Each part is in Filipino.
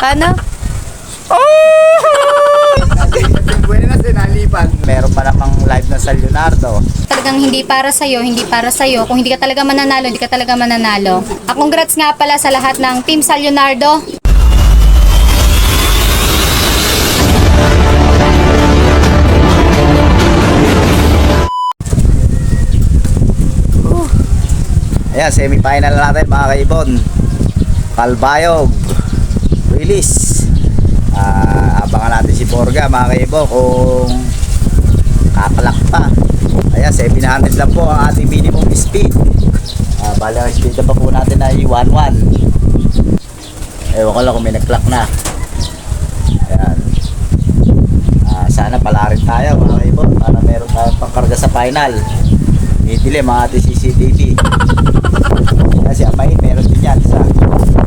Paano? Buenas din, nalipan. Meron pa namang live na sa Leonardo. Talagang hindi para sa'yo, hindi para sa'yo. Kung hindi ka talaga mananalo, hindi ka talaga mananalo. Ah, congrats nga pala sa lahat ng Team Sal Leonardo. Ayan, semi-final na natin mga kaibon. Kalbayog. Release. Ah, abangan natin si Borga mga kaibon kung kakalak pa. Ayan, 700 lang po ang ating minimum speed. Ah, bali ang speed na pa po natin ay 1-1. Ewan ko lang kung may nag-clock na. Ayan. Ah, sana pala rin tayo mga kaibon para meron tayong pangkarga sa final. Idili mga ating CCTV. Kasi amay, meron din yan sa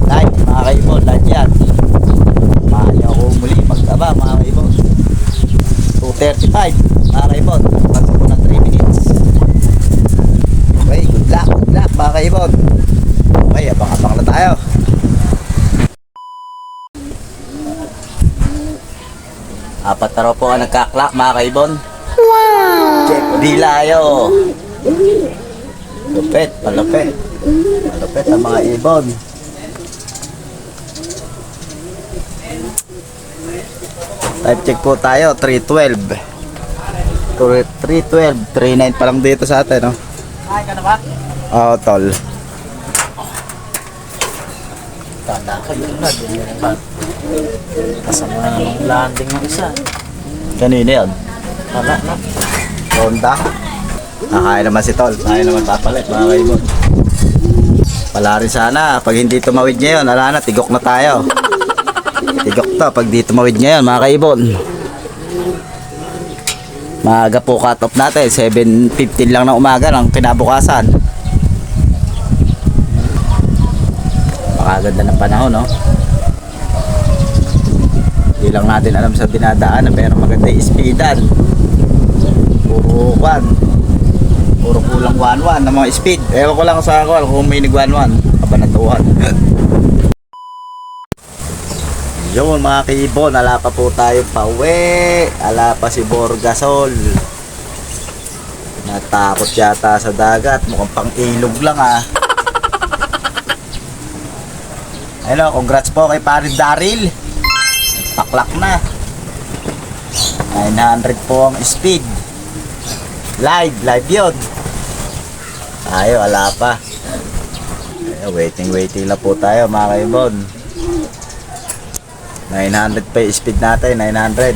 live, mga kaibon, live yan. Niyo ako muli magtaba, mga kaibon. 2.35, mga kaibon. Pasok ko ng 3 minutes. Okay, good luck, good luck, mga kaibon. Okay, abang-abang na tayo. Apat na po ang nagka-clock, mga kaibon. Wow! Check, dilayo. Lupit, malupit. Malupit ang mga ibon. Type check po tayo, 312. 312, 39 pa lang dito sa atin, no? Ay, ka na ba? Oo, tol. Tanda ka yun na, din yun ba? Kasama na ng landing ng isa. Kanina yan. Wala na. Honda. Nakain naman si Tol. Tayo naman papalit, mga kaibon. Wala rin sana. Pag hindi tumawid ngayon, ala na, tigok na tayo. Tigok to pag di tumawid ngayon, mga kaibon. Maaga po cut off natin. 7.15 lang ng umaga ng kinabukasan. Pakaganda ng panahon, no? Hindi lang natin alam sa dinadaanan pero maganda yung speedan. Puro kwan. Puro kulang 1-1 ng mga speed. Ewan ko lang sa ako kung may nag 1-1. Kabanatuhan. Yun mga kaibon, ala pa po tayo pa uwi. Ala pa si Borgasol. Natakot yata sa dagat. Mukhang pang ilog lang ah. Hello, congrats po kay Parin Daryl. Paklak na. 900 po ang speed. Live, live yun. Tayo, wala pa. Waiting, waiting lang po tayo mga kaibon. 900 pa yung speed natin, 900.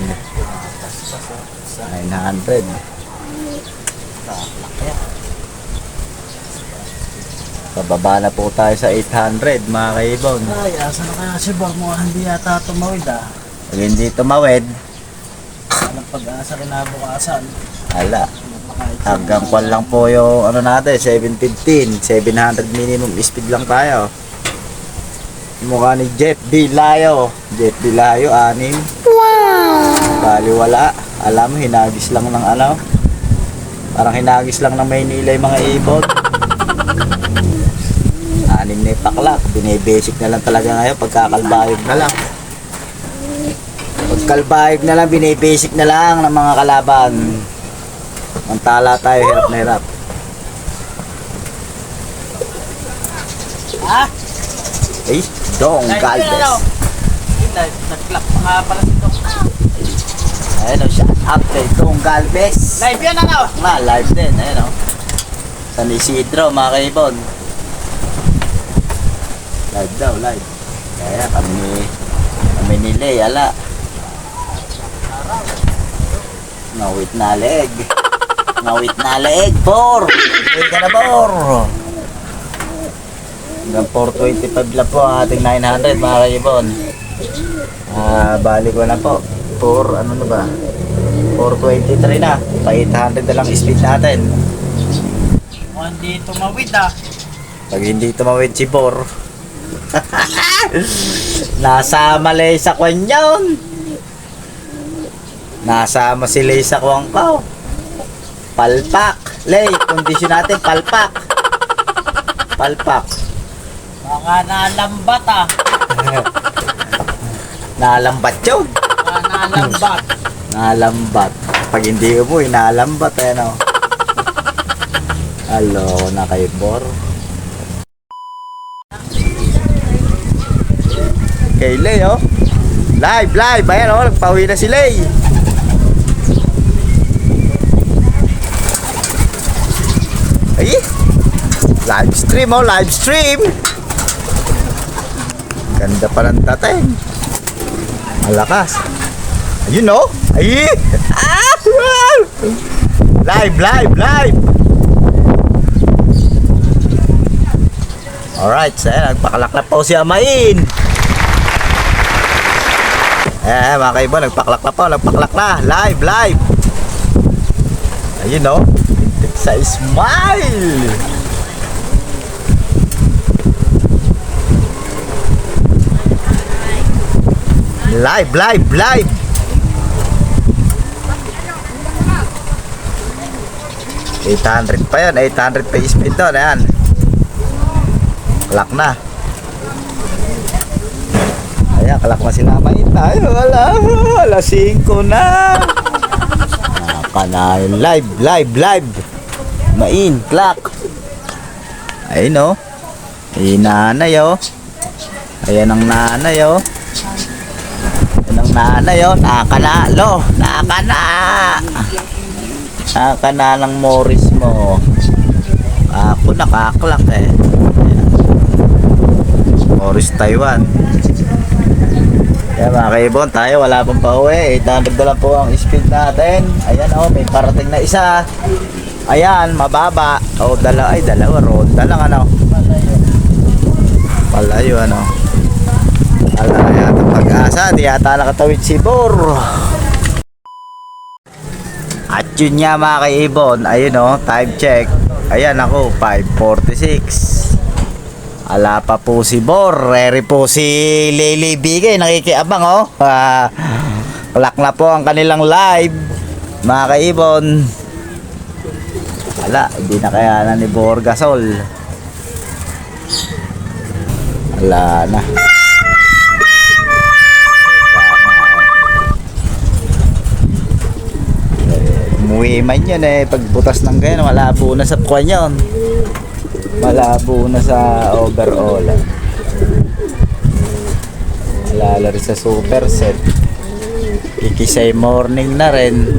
900. Pababa na po tayo sa 800 mga kaibon. Ay, asa na kaya si Bor mo hindi yata tumawid ah. Pag hindi tumawid, Walang pag-asa kinabukasan. ala. Hanggang kwan lang po yung ano natin, 715, 700 minimum speed lang tayo. Mukha ni Jeff Dilayo. Jeff Dilayo, anim. Wow! Bali wala. Alam hinagis lang ng ano. Parang hinagis lang ng Maynila yung mga ibon. Anim na yung paklak. Binibasic na lang talaga ngayon. Pagkakalbayog na lang. Pagkalbayog na lang, binibasic na lang ng mga kalaban. Ang tala tayo, hirap na hirap. Ah! Eh, dong? Live, nag-clock pa nga pala si Dong. Ayun o, shout out kay Dong Galvez. Live yan ano? Nga, live din, ayun o. San Isidro, mga kaibon. Live daw, live. Kaya kami ni, kami ni Lay, ala. Ngawit na leg. Ngawit na leg, Bor. Uy ka na, Bor. Hanggang 425 lang po ang ating 900, mga kaibon. Ah, balik ko na po. 4, ano na ba? 423 na. Pa 800 na lang speed natin. Kung hindi tumawid ah. Pag hindi tumawid si Bor. Nasa malay sa kwan yun. Nasama si Lay sa kwang ko. Palpak. Lay, kondisyon natin, palpak. Palpak. Baka nalambat ah. Nalambat yun. Nalambat. Nalambat. Pag hindi umuwi, nalambat eh, no? Hello, na kay Bor. Kay Lay, oh. Live, live. Ayan, oh. Nagpauwi na si Lay. Ay! Live stream, oh. Live stream. Ganda pa ng tatay. Malakas. Ayun, oh. Ay! Ah! Live, live, live. Alright, so ayan, nagpakalak po si Amain. Eh, mga kaibo, nagpaklak na po, nagpaklak na. Live, live. Ayun, no? Sa smile. Live, live, live. Eight hundred pa yan, 800 pa speed doon, ayan. Kalak na. Ayan, kalak na sila main tayo. Wala, wala, 5 na. Naka na yun. Live, live, live. Main, clock. Ayun o. Ayun nanay o. Ayan ang nanay o. Ayan ang nanay o. Nakakanalo. Nakakana. Nakakana ng Morris mo. Ako nakaklak eh. Morris Taiwan. Kaya mga kaibon, tayo wala pang pauwi. 800 na lang po ang speed natin. Ayan oh, may parating na isa. Ayan, mababa. O, dala, ay, dalawa. Ronda lang, ano. Palayo, ano. Ala, yata pag-asa. Di yata nakatawid si Bor. At yun nga mga kaibon. Ayun oh, time check. Ayan ako, 5.46. Ala pa po si Bor. Rere po si Lily Bigay. Nakikiabang oh. Ah, Kalak na po ang kanilang live. Mga kaibon. Ala, hindi na kaya na ni Bor Gasol. Ala na. Eh, Umuwi man yun eh. Pagbutas ng ganyan, malabo na sa kwan yun malabo na sa overall. Malala rin sa super set. Ikisay morning na rin.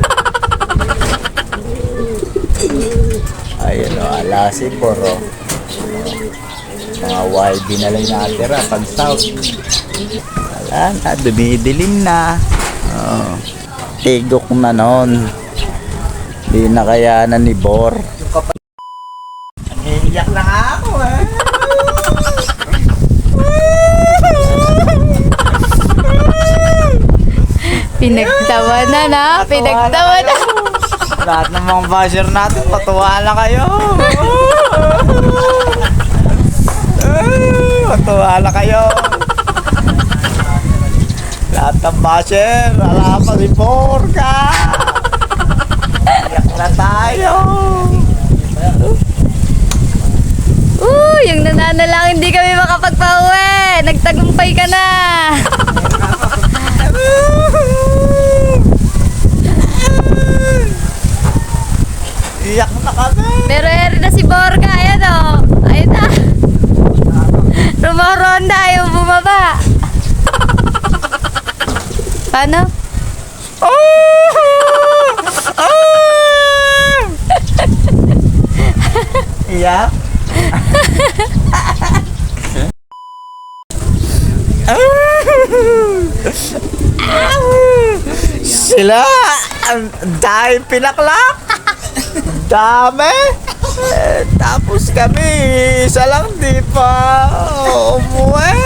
Ayun o, ala si Boro. Mga YB na lang natira pag south. Wala na, dumidilim na. Oh. Tigok na noon. Di na kaya na ni Bor. Iiyak na nga ako eh. Pinagtawa na na. Pinagtawa na. Lahat ng mga basher natin, patuwa na kayo. Eh, Patuwa na kayo. Lahat ng basher, wala pa si Porka. Na. Uh, yung nananalang hindi kami makapagpauwi. Nagtagumpay ka na. Iyak na kami. Pero eri na si Borga. Ayan o. Ayan na. Rumoronda. Ayaw bumaba. Paano? Iyak. Sila, ang dahil pinaklak. Dami. Eh, tapos kami, isa lang di pa umuwi.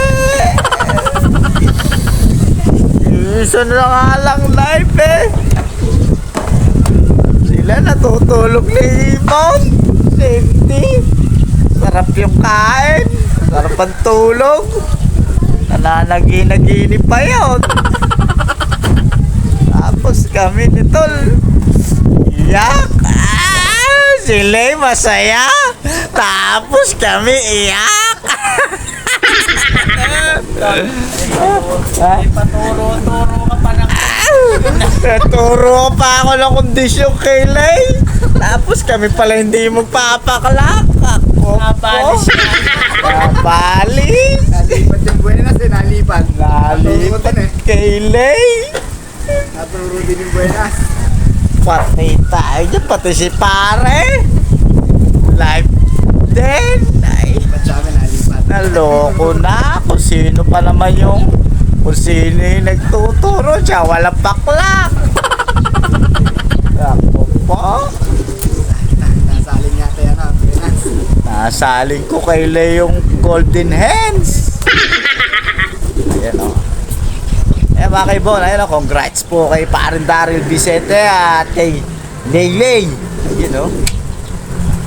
Isa na nga lang live eh. Sila natutulog ni Ibon. Safety. Sarap yung kain. Sarap ang tulog. Nananagi-nagini pa yun. Tapos kami ni Tol. Iyak. Ah, sila masaya. Tapos kami iyak. Ha? Paturo-turo ka pa ng Naturo pa ako ng kondisyon kay Lay. Tapos kami pala hindi magpapakalak. Ako Nabalis po. Nabalis. Nalipat yung buenas eh, kay Lay. Naturo din yung buenas. Pati tayo dyan, pati si pare. Life din. Ay, naloko na. Kung sino pa naman yung kung sino yung nagtuturo siya, walang paklak. Ako po. Nasalin yata yan ah, buenas. Nasaling ko kay Leong Golden Hands. Ayan o. Eh mga kaibon, ayun o, congrats po kay Parin Daryl Vicente at kay Leylay. Yun o.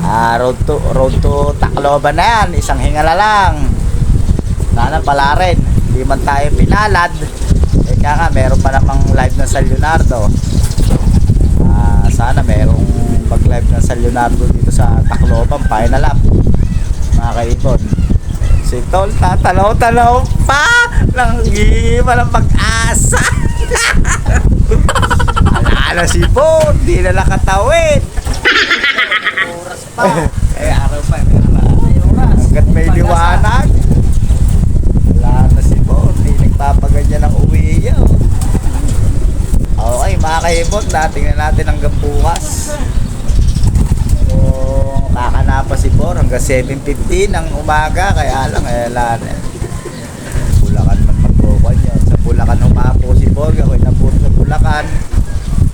Ah, road to, road to Tacloban na yan. Isang hingala lang. Sana pala rin. Hindi man tayo pinalad. Eh nga, meron pa namang live na sa Leonardo. Ah, sana merong pag-live na sa Leonardo dito sa Tacloban, final lap. Mga kaibon. Si Tol, tatanaw-tanaw pa! Ng pag-asa! Alala si Bo, di na nakatawid! oras pa. Eh, araw pa, may araw. Hanggat may liwanag. Wala na si Bo, di nagpapaganyan ng uwi yun. Okay, mga kaibot, natingnan natin hanggang bukas. Kakanapa si Bor hanggang 7.15 ng umaga, kaya lang, eh, wala na. Bulacan man magbukan yun. Sa Bulacan humapo si Bor, ako'y napunta sa Bulacan.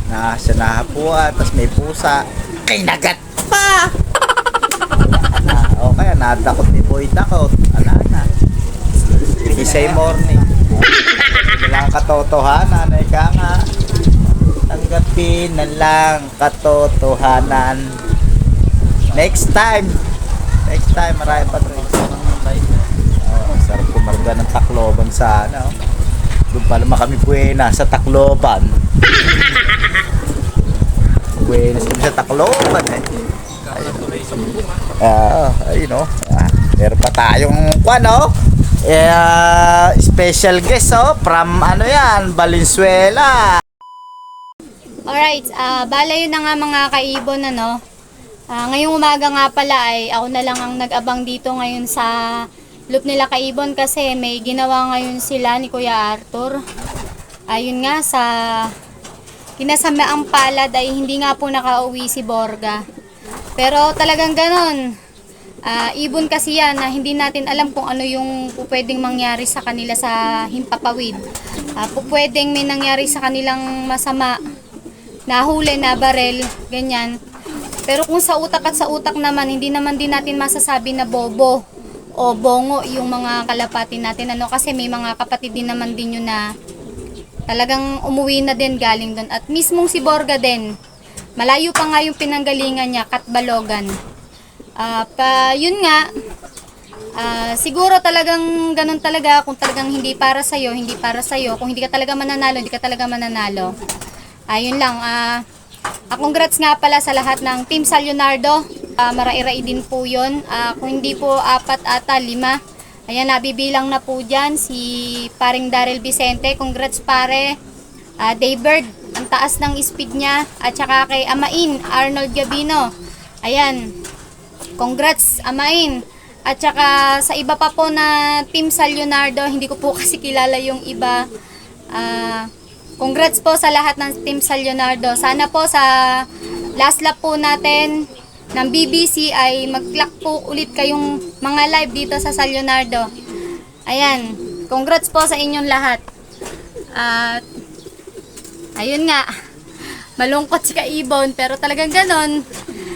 Na siya nahapuan, tapos may pusa. Ay, nagat pa! na. O kaya nadakot ni Boy Dakot. Ala na. Isay morning. Walang katotohanan. Ay ka nga. Tanggapin na lang katotohanan. Next time. Next time, marami pa rin. Oh, sarap kumarga ng Tacloban sa ano. Doon pala kami buena sa Tacloban. Buenas kami sa Tacloban eh. Ah, ayun oh. Ah, meron pa tayong kwan oh. Ah, special guest oh from ano yan, Valenzuela. Alright, ah bala yun na nga mga kaibon ano. Ah, ngayong umaga nga pala ay ako na lang ang nag-abang dito ngayon sa loop nila kaibon kasi may ginawa ngayon sila ni Kuya Arthur. Ayun nga sa kinasamaang palad ay hindi nga po nakauwi si Borga. Pero talagang ganon. Ah, ibon kasi yan na hindi natin alam kung ano yung pwedeng mangyari sa kanila sa himpapawid. Po pwedeng may nangyari sa kanilang masama nahuli na barel, ganyan. Pero kung sa utak at sa utak naman, hindi naman din natin masasabi na bobo o bongo yung mga kalapati natin. Ano, kasi may mga kapatid din naman din yun na talagang umuwi na din galing doon. At mismong si Borga din, malayo pa nga yung pinanggalingan niya, Katbalogan. Ah, pa, yun nga, ah, siguro talagang ganun talaga, kung talagang hindi para sa'yo, hindi para sa'yo, kung hindi ka talaga mananalo, hindi ka talaga mananalo. Ayun lang, ah, ah, congrats nga pala sa lahat ng Team Sal Leonardo. Ah, marai-rai din po yun. Ah, kung hindi po apat ata, lima. Ayan, nabibilang na po dyan si paring Daryl Vicente. Congrats pare. Ah, Daybird, ang taas ng speed niya. At saka kay Amain, Arnold Gabino. Ayan, congrats Amain. At saka sa iba pa po na Team Sal Leonardo, hindi ko po kasi kilala yung iba. Ah, congrats po sa lahat ng Team Sal Leonardo. Sana po sa last lap po natin ng BBC ay mag-clock po ulit kayong mga live dito sa Sal Leonardo. Ayan, congrats po sa inyong lahat. At ayun nga, malungkot si Kaibon pero talagang ganon.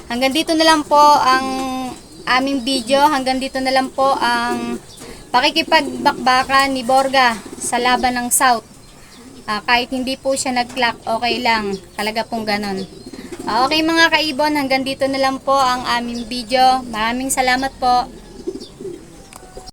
Hanggang dito na lang po ang aming video. Hanggang dito na lang po ang pakikipagbakbakan ni Borga sa laban ng South. Ah, kahit hindi po siya nag-clock, okay lang. Talaga pong ganon. Ah, okay mga kaibon, hanggang dito na lang po ang aming video. Maraming salamat po.